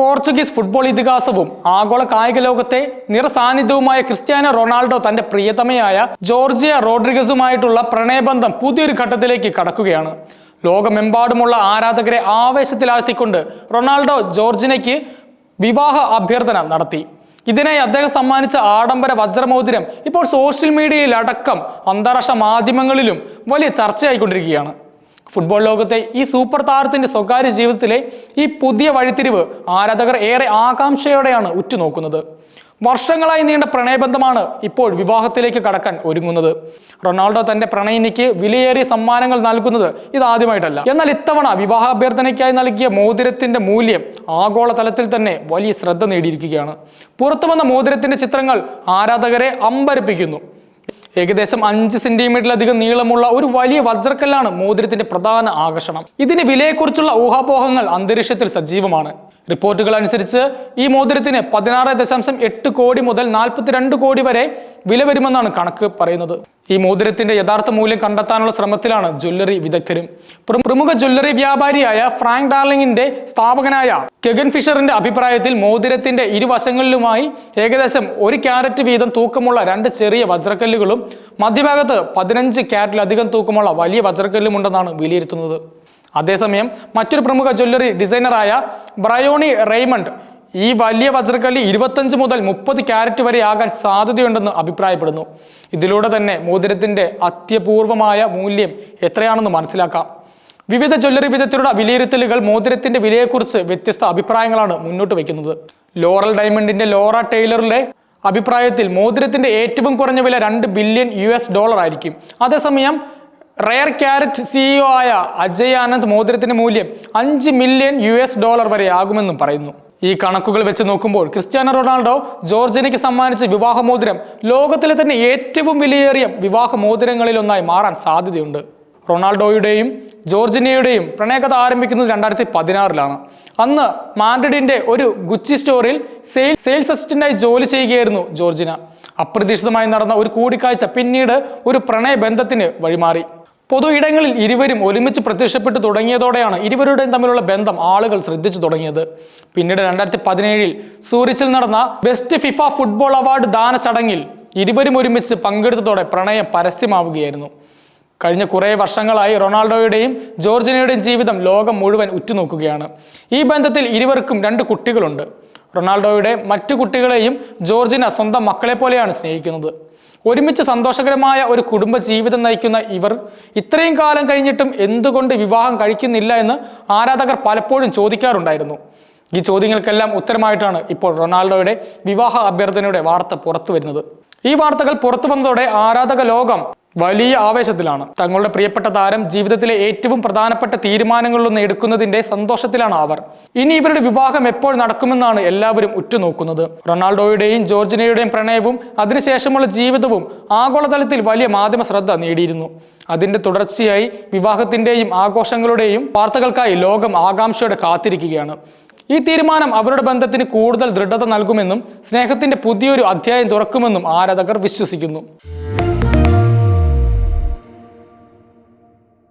Portuguese football ഇതിഹാസവും ആഗോള കായിക ലോകത്തെ നിറസാന്നിധ്യവുമായ ക്രിസ്ത്യാനോ റൊണാൾഡോ തന്റെ പ്രിയതമയായ ജോർജിയ റോഡ്രിഗസുമായിട്ടുള്ള പ്രണയബന്ധം പുതിയൊരു ഘട്ടത്തിലേക്ക് കടക്കുകയാണ്. ലോകമെമ്പാടുമുള്ള ആരാധകരെ ആവേശത്തിലാഴ്ത്തിക്കൊണ്ട് റൊണാൾഡോ ജോർജിനയ്ക്ക് വിവാഹ അഭ്യർത്ഥന നടത്തി. ഇതിനായി അദ്ദേഹം സമ്മാനിച്ച ആഡംബര വജ്രമോതിരം ഇപ്പോൾ സോഷ്യൽ മീഡിയയിലടക്കം അന്താരാഷ്ട്ര മാധ്യമങ്ങളിലും വലിയ ചർച്ചയായിക്കൊണ്ടിരിക്കുകയാണ്. ഫുട്ബോൾ ലോകത്തെ ഈ സൂപ്പർ താരത്തിന്റെ സ്വകാര്യ ജീവിതത്തിലെ ഈ പുതിയ വഴിത്തിരിവ് ആരാധകർ ഏറെ ആകാംക്ഷയോടെയാണ് ഉറ്റുനോക്കുന്നത്. വർഷങ്ങളായി നീണ്ട പ്രണയബന്ധമാണ് ഇപ്പോൾ വിവാഹത്തിലേക്ക് കടക്കാൻ ഒരുങ്ങുന്നത്. റൊണാൾഡോ തന്റെ പ്രണയിനിക്ക് വിലയേറിയ സമ്മാനങ്ങൾ നൽകുന്നത് ഇതാദ്യമായിട്ടല്ല. എന്നാൽ ഇത്തവണ വിവാഹ അഭ്യർത്ഥനയ്ക്കായി നൽകിയ മോതിരത്തിന്റെ മൂല്യം ആഗോളതലത്തിൽ തന്നെ വലിയ ശ്രദ്ധ നേടിയിരിക്കുകയാണ്. പുറത്തു വന്ന മോതിരത്തിന്റെ ചിത്രങ്ങൾ ആരാധകരെ അമ്പരപ്പിക്കുന്നു. ഏകദേശം അഞ്ച് സെന്റിമീറ്ററിലധികം നീളമുള്ള ഒരു വലിയ വജ്രക്കല്ലാണ് മോതിരത്തിന്റെ പ്രധാന ആകർഷണം. ഇതിന് വിലയെക്കുറിച്ചുള്ള ഊഹാപോഹങ്ങൾ അന്തരീക്ഷത്തിൽ സജീവമാണ്. റിപ്പോർട്ടുകൾ അനുസരിച്ച് ഈ മോതിരത്തിന് പതിനാറ് ദശാംശം എട്ട് കോടി മുതൽ നാൽപ്പത്തിരണ്ട് കോടി വരെ വില വരുമെന്നാണ് കണക്ക് പറയുന്നത്. ഈ മോതിരത്തിന്റെ യഥാർത്ഥ മൂല്യം കണ്ടെത്താനുള്ള ശ്രമത്തിലാണ് ജ്വല്ലറി വിദഗ്ധരും. പ്രമുഖ ജ്വല്ലറി വ്യാപാരിയായ ഫ്രാങ്ക് ഡാർലിംഗിന്റെ സ്ഥാപകനായ കെഗൻ ഫിഷറിന്റെ അഭിപ്രായത്തിൽ മോതിരത്തിന്റെ ഇരുവശങ്ങളിലുമായി ഏകദേശം ഒരു ക്യാരറ്റ് വീതം തൂക്കമുള്ള രണ്ട് ചെറിയ വജ്രക്കല്ലുകളും മധ്യഭാഗത്ത് പതിനഞ്ച് ക്യാരറ്റിലധികം തൂക്കമുള്ള വലിയ വജ്രക്കല്ലും ഉണ്ടെന്നാണ് വിലയിരുത്തുന്നത്. അതേസമയം മറ്റൊരു പ്രമുഖ ജ്വല്ലറി ഡിസൈനറായ ബ്രയോണി റെയ്മണ്ട് ഈ വലിയ വജ്രക്കല്ലി ഇരുപത്തഞ്ച് മുതൽ മുപ്പത് ക്യാരറ്റ് വരെ ആകാൻ സാധ്യതയുണ്ടെന്ന് അഭിപ്രായപ്പെടുന്നു. ഇതിലൂടെ തന്നെ മോതിരത്തിന്റെ അത്യപൂർവമായ മൂല്യം എത്രയാണെന്ന് മനസ്സിലാക്കാം. വിവിധ ജ്വല്ലറി വിദഗ്ധരുടെ വിലയിരുത്തലുകൾ മോതിരത്തിന്റെ വിലയെക്കുറിച്ച് വ്യത്യസ്ത അഭിപ്രായങ്ങളാണ് മുന്നോട്ട് വയ്ക്കുന്നത്. ലോറൽ ഡയമണ്ടിന്റെ ലോറ ടൈലറിലെ അഭിപ്രായത്തിൽ മോതിരത്തിന്റെ ഏറ്റവും കുറഞ്ഞ വില രണ്ട് ബില്യൺ യു ഡോളർ ആയിരിക്കും അതേസമയം റയർ ക്യാരറ്റ് സിഇഒ ആയ അജയ് ആനന്ദ് മോതിരത്തിന്റെ മൂല്യം അഞ്ച് മില്യൺ യു എസ് ഡോളർ വരെ ആകുമെന്നും പറയുന്നു. ഈ കണക്കുകൾ വെച്ച് നോക്കുമ്പോൾ ക്രിസ്ത്യാനോ റൊണാൾഡോ ജോർജിനയ്ക്ക് സമ്മാനിച്ച വിവാഹമോതിരം ലോകത്തിലെ തന്നെ ഏറ്റവും വിലയേറിയ വിവാഹ മോതിരങ്ങളിലൊന്നായി മാറാൻ സാധ്യതയുണ്ട്. റൊണാൾഡോയുടെയും ജോർജിനയുടെയും പ്രണയകഥ ആരംഭിക്കുന്നത് രണ്ടായിരത്തി പതിനാറിലാണ് അന്ന് മാൻഡ്രിഡിന്റെ ഒരു ഗുച്ചി സ്റ്റോറിൽ സെയിൽ സെയിൽസ് അസിസ്റ്റന്റായി ജോലി ചെയ്യുകയായിരുന്നു ജോർജിന. അപ്രതീക്ഷിതമായി നടന്ന ഒരു കൂടിക്കാഴ്ച പിന്നീട് ഒരു പ്രണയബന്ധത്തിന് വഴിമാറി. പൊതു ഇടങ്ങളിൽ ഇരുവരും ഒരുമിച്ച് പ്രത്യക്ഷപ്പെട്ടു തുടങ്ങിയതോടെയാണ് ഇരുവരുടെയും തമ്മിലുള്ള ബന്ധം ആളുകൾ ശ്രദ്ധിച്ചു തുടങ്ങിയത്. പിന്നീട് രണ്ടായിരത്തി പതിനേഴിൽ സൂറിച്ചിൽ നടന്ന ബെസ്റ്റ് ഫിഫ ഫുട്ബോൾ അവാർഡ് ദാന ചടങ്ങിൽ ഇരുവരും ഒരുമിച്ച് പങ്കെടുത്തതോടെ പ്രണയം പരസ്യമാവുകയായിരുന്നു. കഴിഞ്ഞ കുറേ വർഷങ്ങളായി റൊണാൾഡോയുടെയും ജോർജിനയുടെയും ജീവിതം ലോകം മുഴുവൻ ഉറ്റുനോക്കുകയാണ്. ഈ ബന്ധത്തിൽ ഇരുവർക്കും രണ്ട് കുട്ടികളുണ്ട്. റൊണാൾഡോയുടെ മറ്റു കുട്ടികളെയും ജോർജിന സ്വന്തം മക്കളെ പോലെയാണ് സ്നേഹിക്കുന്നത്. ഒരുമിച്ച് സന്തോഷകരമായ ഒരു കുടുംബ ജീവിതം നയിക്കുന്ന ഇവർ ഇത്രയും കാലം കഴിഞ്ഞിട്ടും എന്തുകൊണ്ട് വിവാഹം കഴിക്കുന്നില്ല എന്ന് ആരാധകർ പലപ്പോഴും ചോദിക്കാറുണ്ടായിരുന്നു. ഈ ചോദ്യങ്ങൾക്കെല്ലാം ഉത്തരമായിട്ടാണ് ഇപ്പോൾ റൊണാൾഡോയുടെ വിവാഹ അഭ്യർത്ഥനയുടെ വാർത്ത പുറത്തു വരുന്നത് ഈ വാർത്തകൾ പുറത്തു വന്നതോടെ ആരാധക ലോകം വലിയ ആവേശത്തിലാണ്. തങ്ങളുടെ പ്രിയപ്പെട്ട താരം ജീവിതത്തിലെ ഏറ്റവും പ്രധാനപ്പെട്ട തീരുമാനങ്ങളിലൊന്ന് എടുക്കുന്നതിന്റെ സന്തോഷത്തിലാണ് അവർ. ഇനി ഇവരുടെ വിവാഹം എപ്പോൾ നടക്കുമെന്നാണ് എല്ലാവരും ഉറ്റുനോക്കുന്നത്. റൊണാൾഡോയുടെയും ജോർജിനയുടെയും പ്രണയവും അതിനുശേഷമുള്ള ജീവിതവും ആഗോളതലത്തിൽ വലിയ മാധ്യമ ശ്രദ്ധ നേടിയിരുന്നു. അതിന്റെ തുടർച്ചയായി വിവാഹത്തിന്റെയും ആഘോഷങ്ങളുടെയും വാർത്തകൾക്കായി ലോകം ആകാംക്ഷയോടെ കാത്തിരിക്കുകയാണ്. ഈ തീരുമാനം അവരുടെ ബന്ധത്തിന് കൂടുതൽ ദൃഢത നൽകുമെന്നും സ്നേഹത്തിന്റെ പുതിയൊരു അധ്യായം തുറക്കുമെന്നും ആരാധകർ വിശ്വസിക്കുന്നു.